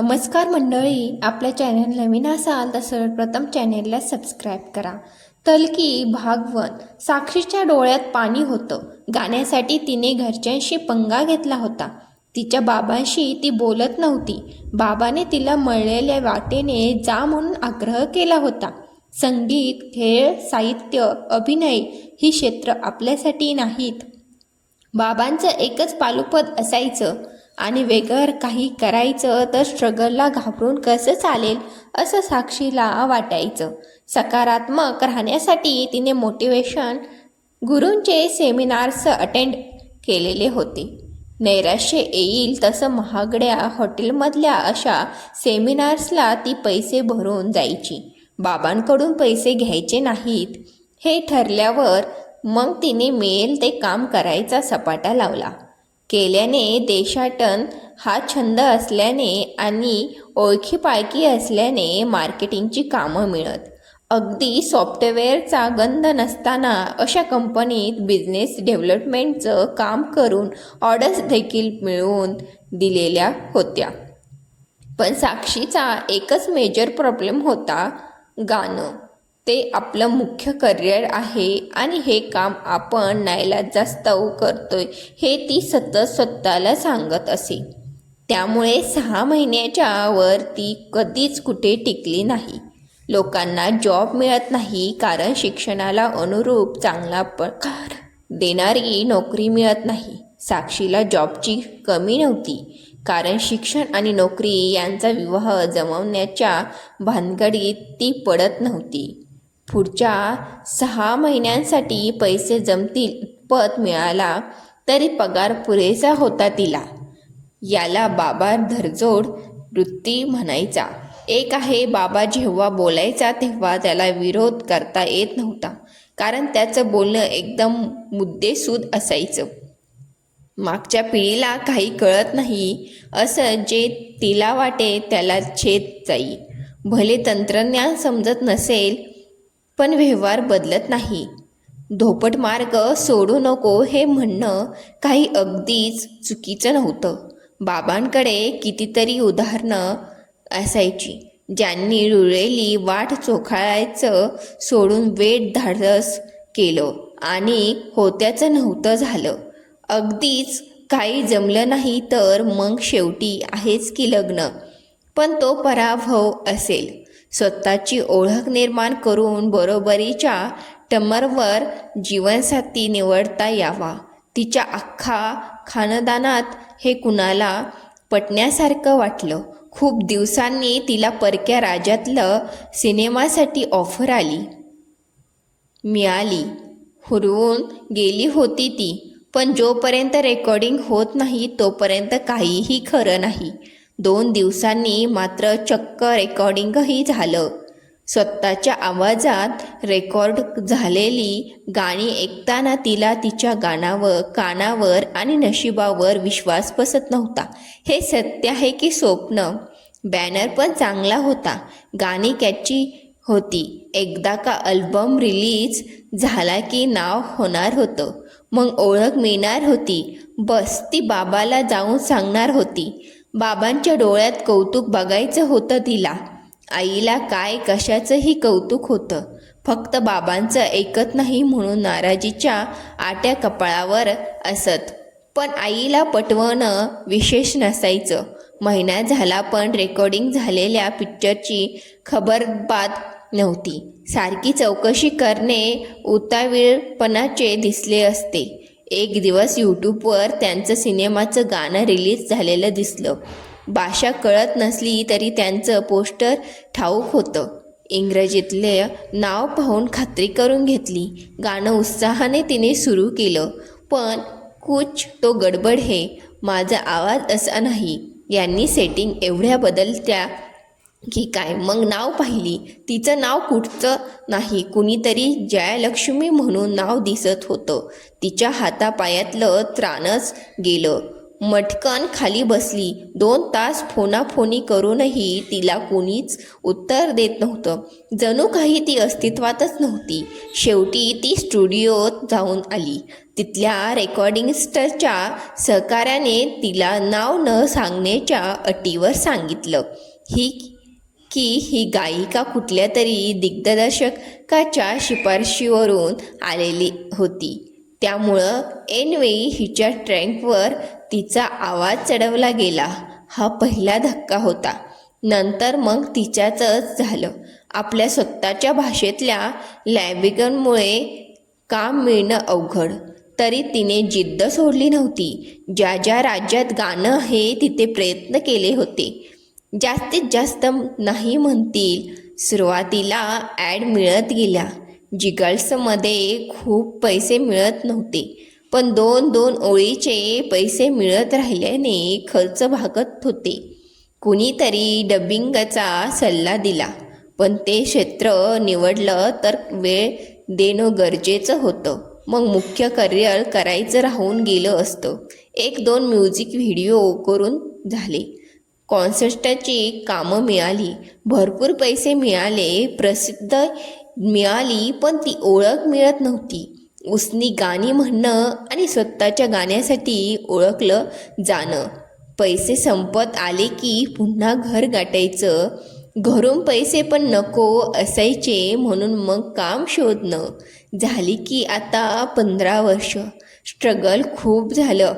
नमस्कार मंडळी आपल्या चॅनल नवीन असाल तर सर्वप्रथम चॅनेलला सबस्क्राईब करा. तलकी भागवन साक्षीच्या डोळ्यात पाणी होतं. गाण्यासाठी तिने घरच्यांशी पंगा घेतला होता. तिच्या बाबांशी ती बोलत नव्हती. बाबाने तिला मळलेल्या वाटेने जा म्हणून आग्रह केला होता. संगीत खेळ साहित्य अभिनय ही क्षेत्र आपल्यासाठी नाहीत. बाबांचं एकच पालुपद असायचं आणि वेगळं काही करायचं तर स्ट्रगलला घाबरून कसं चालेल असं साक्षीला वाटायचं. सकारात्मक राहण्यासाठी तिने मोटिवेशन गुरूंचे सेमिनार्स अटेंड केलेले होते. नैराश्य येईल तसं महागड्या हॉटेलमधल्या अशा सेमिनार्सला ती पैसे भरून जायची. बाबांकडून पैसे घ्यायचे नाहीत. हे ठरल्यावर मग तिने मिळेल ते काम करायचा सपाटा लावला. केल्याने देशाटन हा छंद असल्याने आणि ओळखीपाळखी असल्याने मार्केटिंगची कामं मिळत. अगदी सॉफ्टवेअरचा गंध नसताना अशा कंपनीत बिझनेस डेव्हलपमेंटचं काम करून ऑर्डर्स देखील मिळवून दिलेल्या होत्या. पण साक्षीचा एकच मेजर प्रॉब्लेम होता गाणं. ते आपलं मुख्य करिअर आहे आणि हे काम आपण नायला जास्त करतोय हे ती सतत स्वतःला सांगत असे. त्यामुळे सहा महिन्याच्या वर ती कधीच कुठे टिकली नाही. लोकांना जॉब मिळत नाही कारण शिक्षणाला अनुरूप चांगला पगार देणारी नोकरी मिळत नाही. साक्षीला जॉबची कमी नव्हती कारण शिक्षण आणि नोकरी यांचा विवाह जमवण्याच्या भानगडीत ती पडत नव्हती. पुढच्या सहा महिन्यांसाठी पैसे जमतील पत मिळाला तरी पगार पुरेसा होता तिला. याला बाबा धरजोड वृत्ती म्हणायचा. एक आहे बाबा जेव्हा बोलायचा तेव्हा त्याला विरोध करता येत नव्हता कारण त्याचं बोलणं एकदम मुद्देसूद असायचं. मागच्या पिढीला काही कळत नाही असं जे तिला वाटे त्याला छेद जाई. भले तंत्रज्ञान समजत नसेल पण व्यवहार बदलत नाही. धोपट मार्ग सोडू नको हे म्हणणं काही अगदीच चुकीचं नव्हतं. बाबांकडे कितीतरी उदाहरणं असायची ज्यांनी रुळलेली वाट चोखाळायचं सोडून वेट धाडस केलं आणि होत्याचं नव्हतं झालं. अगदीच काही जमलं नाही तर मग शेवटी आहेच की लग्न पण तो पराभव असेल. स्वतःची ओळख निर्माण करून बरोबरीच्या टमरवर जीवनसाथी निवडता यावा. तिच्या अख्खा खानदानात हे कुणाला पटण्यासारखं वाटलं? खूप दिवसांनी तिला परक्या राज्यातलं सिनेमासाठी ऑफर आली. मिळाली. हुरवून गेली होती ती. पण जोपर्यंत रेकॉर्डिंग होत नाही तोपर्यंत काहीही खरं नाही. दोन दिवसांनी मात्र चक्क रेकॉर्डिंगही झालं. स्वतःच्या आवाजात रेकॉर्ड झालेली गाणी ऐकताना तिला तिच्या गाणावर कानावर आणि नशिबावर विश्वास बसत नव्हता. हे सत्य आहे की स्वप्न? बॅनर पण चांगला होता. गाणी कॅची होती. एकदा का अल्बम रिलीज झाला की नाव होणार होतं. मग ओळख मिळणार होती. बस ती बाबाला जाऊन सांगणार होती. बाबांच्या डोळ्यात कौतुक बघायचं होतं तिला. आईला काय कशाचंही कौतुक होतं. फक्त बाबांचं ऐकत नाही म्हणून नाराजीच्या आट्या कपाळावर असत. पण आईला पटवणं विशेष नसायचं. महिना झाला पण रेकॉर्डिंग झालेल्या पिक्चरची खबरबात नव्हती. सारखी चौकशी करणे उतावीळपणाचे दिसले असते. एक दिवस यूट्यूबवर त्यांचं सिनेमाचं गाणं रिलीज झालेलं दिसलं. भाषा कळत नसली तरी त्यांचं पोस्टर ठाऊक होतं. इंग्रजीतले नाव पाहून खात्री करून घेतली. गाणं उत्साहाने तिने सुरू केलं. पण कुछ तो गडबड हे माझा आवाज असा नाही. यांनी सेटिंग एवढ्या बदलत्या की काय? मग नाव पाहिली. तिचं नाव कुठचं नाही. कुणीतरी जयलक्ष्मी म्हणून नाव दिसत होतं. तिच्या हातापायातलं त्राणच गेलं. मटकन खाली बसली. दोन तास फोनाफोनी करूनही तिला कोणीच उत्तर देत नव्हतं. जणू काही ती अस्तित्वातच नव्हती. शेवटी ती स्टुडिओत जाऊन आली. तिथल्या रेकॉर्डिंगस्टरच्या सहकार्याने तिला नाव न सांगण्याच्या अटीवर सांगितलं. ही की ही गायिका कुठल्या तरी दिग्दर्शकाच्या शिफारशीवरून आलेली होती. त्यामुळं ऐनवेळी हिच्या ट्रँकवर तिचा आवाज चढवला गेला. हा पहिला धक्का होता. नंतर मग तिच्याचंच झालं. आपल्या स्वतःच्या भाषेतल्या लॅबिगनमुळे काम मिळणं अवघड. तरी तिने जिद्द सोडली नव्हती. ज्या ज्या राज्यात गाणं आहे तिथे प्रयत्न केले होते. जास्तीत जास्त नाही म्हणतील. सुरुवातीला ॲड मिळत गेल्या. जिगल्समध्ये खूप पैसे मिळत नव्हते. पण दोन दोन ओळीचे पैसे मिळत राहिल्याने खर्च भागत होते. कुणीतरी डबिंगचा सल्ला दिला. पण ते क्षेत्र निवडलं तर वेळ देणं गरजेचं होतं. मग मुख्य करिअर करायचं राहून गेलं असतं. एक दोन म्युझिक व्हिडिओ करून झाले. कॉन्सर्टाची कामं मिळाली. भरपूर पैसे मिळाले प्रसिद्ध मिळाली पण ती ओळख मिळत नव्हती. उसनी गाणी म्हणणं आणि स्वतःच्या गाण्यासाठी ओळखलं जाणं. पैसे संपत आले की पुन्हा घर गाठायचं. घरून पैसे पण नको असायचे म्हणून मग काम शोधणं. झाली की आता पंधरा वर्ष. स्ट्रगल खूप झालं.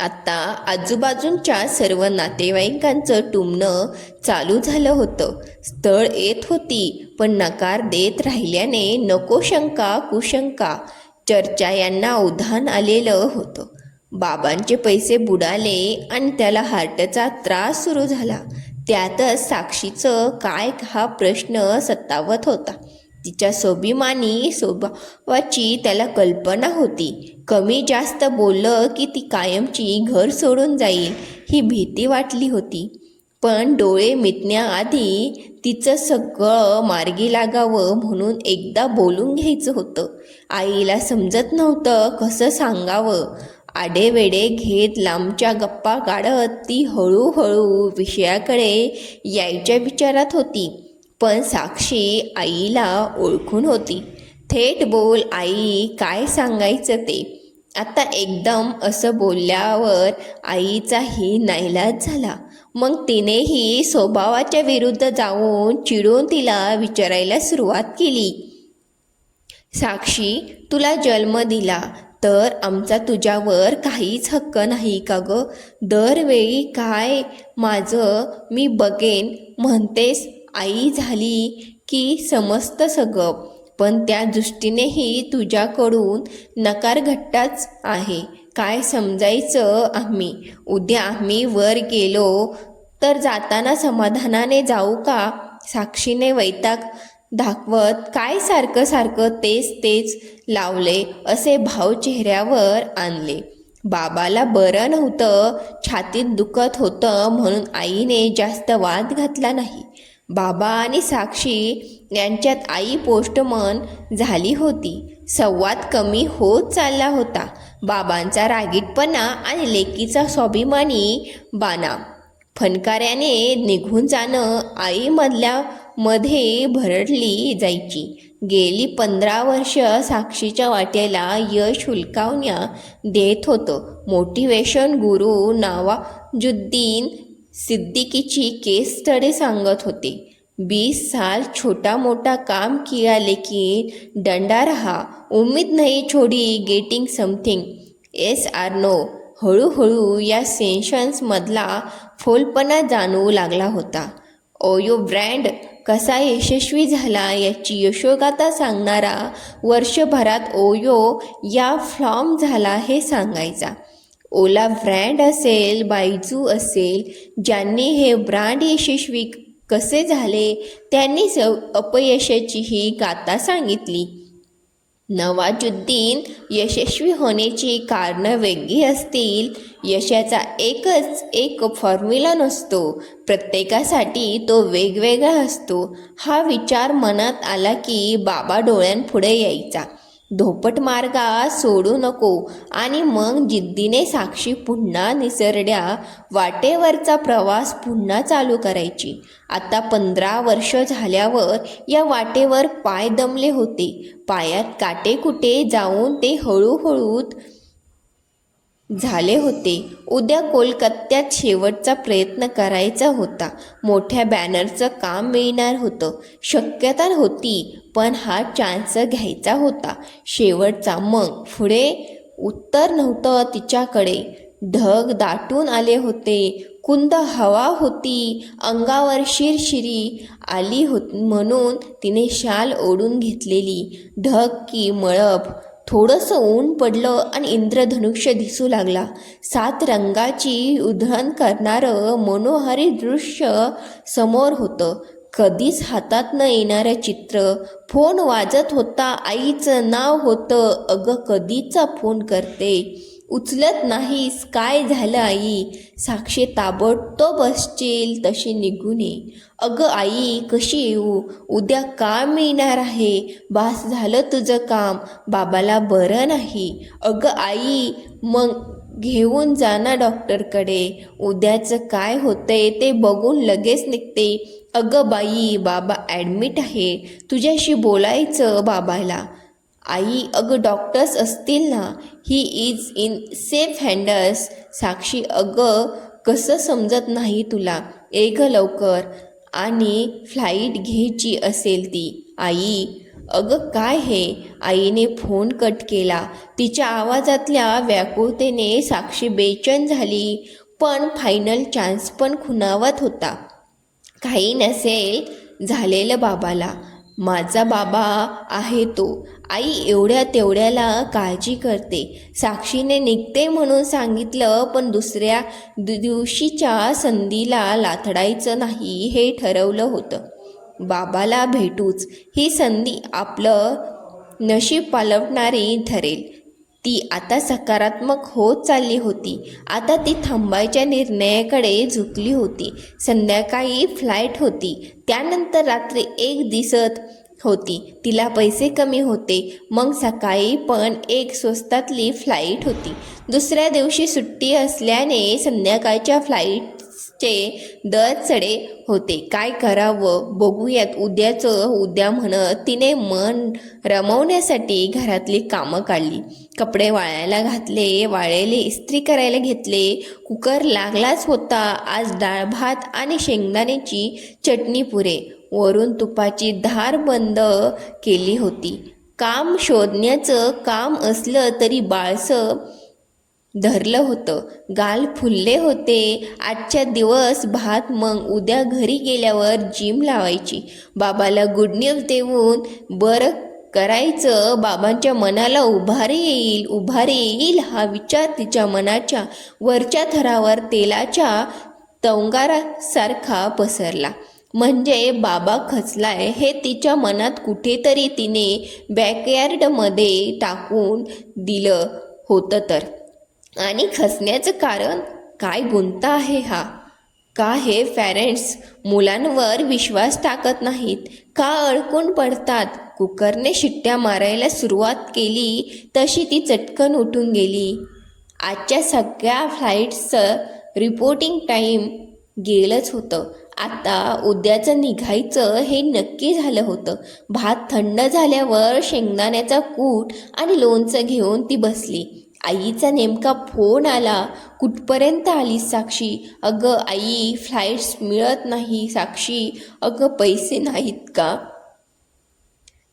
आत्ता आजूबाजूंच्या सर्व नातेवाईकांचं टुमणं चालू झालं होतं. स्थळ येत होती पण नकार देत राहिल्याने नको शंका कुशंका. चर्चा यांना उधाण आलेलं होतं. बाबांचे पैसे बुडाले आणि त्याला हार्टचा त्रास सुरू झाला. त्यातच साक्षीचं काय हा प्रश्न सतावत होता. तिच्या स्वाभिमानी स्वभावाची त्याला कल्पना होती. कमी जास्त बोललं की ती कायमची घर सोडून जाईल ही भीती वाटली होती. पण डोळे मिटण्याआधी तिचं सगळं मार्गी लागावं म्हणून एकदा बोलून घ्यायचं होतं. आईला समजत नव्हतं कसं सांगावं. आडेवेडे घेत लांबच्या गप्पा काढत ती हळूहळू विषयाकडे यायच्या विचारात होती. पण साक्षी आईला ओळखून होती. थेट बोल आई काय सांगायचं ते? आता एकदम असं बोलल्यावर आईचाही नाईलाज झाला. मग तिनेही स्वभावाच्या विरुद्ध जाऊन चिडून तिला विचारायला सुरुवात केली. साक्षी तुला जन्म दिला तर आमचा तुझ्यावर काहीच हक्क नाही का गं? दरवेळी काय माझं मी बघेन म्हणतेस आई झाली की समजतं सगळं पण त्या दृष्टीनेही तुझ्याकडून नकार घट्टाच आहे. काय समजायचं आम्ही? उद्या आम्ही वर गेलो तर जाताना समाधानाने जाऊ का? साक्षीने वैताग दाखवत काय सारखं सारखं तेच तेच लावले असे भाव चेहऱ्यावर आणले. बाबाला बरं नव्हतं छातीत दुखत होतं म्हणून आईने जास्त वाद घातला नाही. बाबा आणि साक्षी यांच्यात आई पोस्टमन झाली होती. संवाद कमी होत चालला होता. बाबांचा रागीटपणा आणि लेकीचा स्वाभिमानी बाणा. फनकाऱ्याने निघून जाणं आईमधल्या मध्ये भरडली जायची. गेली पंधरा वर्ष साक्षीच्या वाटेला यश हुलकावण्या देत होतं. मोटिवेशन गुरु नवाजुद्दीन सिद्दीकीची केस स्टडी सांगत होते. बीस साल छोटा मोटा काम किया लेकिन डंडा रहा उम्मीद नाही छोडी गेटिंग समथिंग. एस आर नो हळूहळू या सेन्शन्समधला फोलपणा जाणवू लागला होता. ओयो ब्रँड कसा यशस्वी झाला याची यशोगाथा सांगणारा वर्षभरात ओयो या फ्लॉम झाला हे सांगायचा. ओला ब्रँड असेल बायजू असेल ज्यांनी हे ब्रँड यशस्वी कसे झाले त्यांनी स अपयशाची ही गाथा सांगितली. नवाजुद्दीन यशस्वी होण्याची कारणं वेगळी असतील यशाचा एकच एक फॉर्म्युला नसतो. प्रत्येकासाठी तो वेगवेगळा असतो. हा विचार मनात आला की बाबा डोळ्यांपुढे यायचा. धोपट मार्गा सोडू नको आणि मग जिद्दीने साक्षी पुन्हा निसरड्या वाटेवरचा प्रवास पुन्हा चालू करायची. आता पंधरा वर्ष झाल्यावर या वाटेवर पाय दमले होते. पायात काटे कुटे जाऊन ते हळूहळू झाले होते. उद्या कोलकात्यात शेवटचा प्रयत्न करायचा होता. मोठ्या बॅनरचं काम मिळणार होतं. शक्यता होती पण हा चान्स घ्यायचा होता. शेवटचा मग पुढे उत्तर नव्हतं तिच्याकडे. ढग दाटून आले होते. कुंद हवा होती. अंगावर शिरशिरी आली होत म्हणून तिने शाल ओढून घेतलेली. ढग की मळप थोडंसं ऊन पडलं आणि इंद्रधनुष्य दिसू लागला. सात रंगाची उधळण करणारं मनोहारी दृश्य समोर होतं. कधीच हातात न येणारं चित्र. फोन वाजत होता आईचं नाव होतं. अगं कधीचा फोन करते? उचलत नाहीस काय झालं आई? साक्षी ताबडतोब बसशील तशी निघून ये. अगं आई कशी येऊ? उद्या काम मिळणार आहे? बास झालं तुझं काम बाबाला बरं नाही. अगं आई मग घेऊन जा ना डॉक्टरकडे. उद्याचं काय होतंय ते बघून लगेच निघते. अगं बाई बाबा ॲडमिट आहे. तुझ्याशी बोलायचं बाबाला. आई अगं डॉक्टर्स असतील ना ही इज इन सेफ हँडर्स साक्षी अगं कसं समजत नाही तुला? ए ग लवकर. आणि फ्लाईट घ्यायची असेल ती. आई अगं काय हे? आईने फोन कट केला. तिच्या आवाजातल्या व्याकुळतेने साक्षी बेचैन झाली. पण फायनल चान्स पण खुणावत होता. काही नसेल झालेलं बाबाला. माझा बाबा आहे तो. आई एवढ्या तेवढ्याला काळजी करते. साक्षीने निघते म्हणून सांगितलं पण दुसऱ्या दिवशीच्या संधीला लाथडायचं नाही हे ठरवलं होतं. बाबाला भेटूच. ही संधी आपलं नशीब पालवणारी ठरेल. ती आता सकारात्मक होत चालली होती. आता ती थांबायच्या निर्णयाकडे झुकली होती. संध्याकाळी फ्लाईट होती. त्यानंतर रात्री एक दिसत होती. तिला पैसे कमी होते. मग सकाळी पण एक स्वस्तातली फ्लाईट होती. दुसऱ्या दिवशी सुट्टी असल्याने संध्याकाळच्या फ्लाईट चे दर चढे होते. काय करावं? बघूयात. उद्याचं उद्या म्हणत तिने मन रमवण्यासाठी घरातली कामं काढली. कपडे वाळायला घातले वाळलेले इस्त्री करायला घेतले. कुकर लागलाच होता. आज डाळ भात आणि शेंगदाण्याची चटणी पुरे. वरून तुपाची धार बंद केली होती. काम शोधण्याचं काम असलं तरी बाळसं धरलं होतं. गाल फुलले होते. आजच्या दिवस भात मग उद्या घरी गेल्यावर जिम लावायची. बाबाला गुड न्यूज देऊन बरं करायचं. बाबांच्या मनाला उभारी येईल उभारी येईल हा विचार तिच्या मनाच्या वरच्या थरावर तेलाच्या तवंगारासारखा पसरला. म्हणजे बाबा खचलाय हे तिच्या मनात कुठेतरी तिने बॅकयार्डमध्ये टाकून दिलं होतं तर. आणि खसण्याचं कारण काय गुंता आहे हा? का हे पॅरेंट्स मुलांवर विश्वास टाकत नाहीत? का अडकून पडतात? कुकरने शिट्ट्या मारायला सुरुवात केली तशी ती चटकन उठून गेली. आजच्या सगळ्या फ्लाईट्सचं रिपोर्टिंग टाईम गेलंच होतं. आता उद्याचं निघायचं हे नक्की झालं होतं. भात थंड झाल्यावर शेंगदाण्याचा कूट आणि लोणचं घेऊन ती बसली. आईचा नेमका फोन आला. कुठपर्यंत आली साक्षी? अगं आई फ्लाईट्स मिळत नाही साक्षी. अगं पैसे नाहीत का?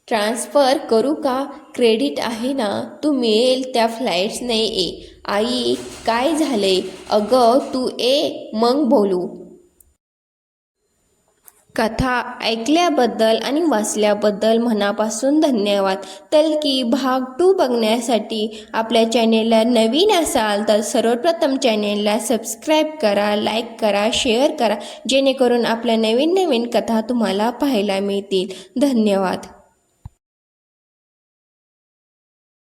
ट्रान्सफर करू का? क्रेडिट आहे ना? तू मिळेल त्या फ्लाईट्सने ये आई काय झाले अगं तू ए मग बोलू. कथा ऐकल्याबद्दल आणि वाचल्याबद्दल मनापासून धन्यवाद. तलकी भाग टू बघण्यासाठी आपल्या चॅनेलला नवीन असाल तर सर्वप्रथम चॅनेलला सबस्क्राईब करा लाईक करा शेअर करा जेणेकरून आपल्या नवीन नवीन कथा तुम्हाला पाहायला मिळतील. धन्यवाद.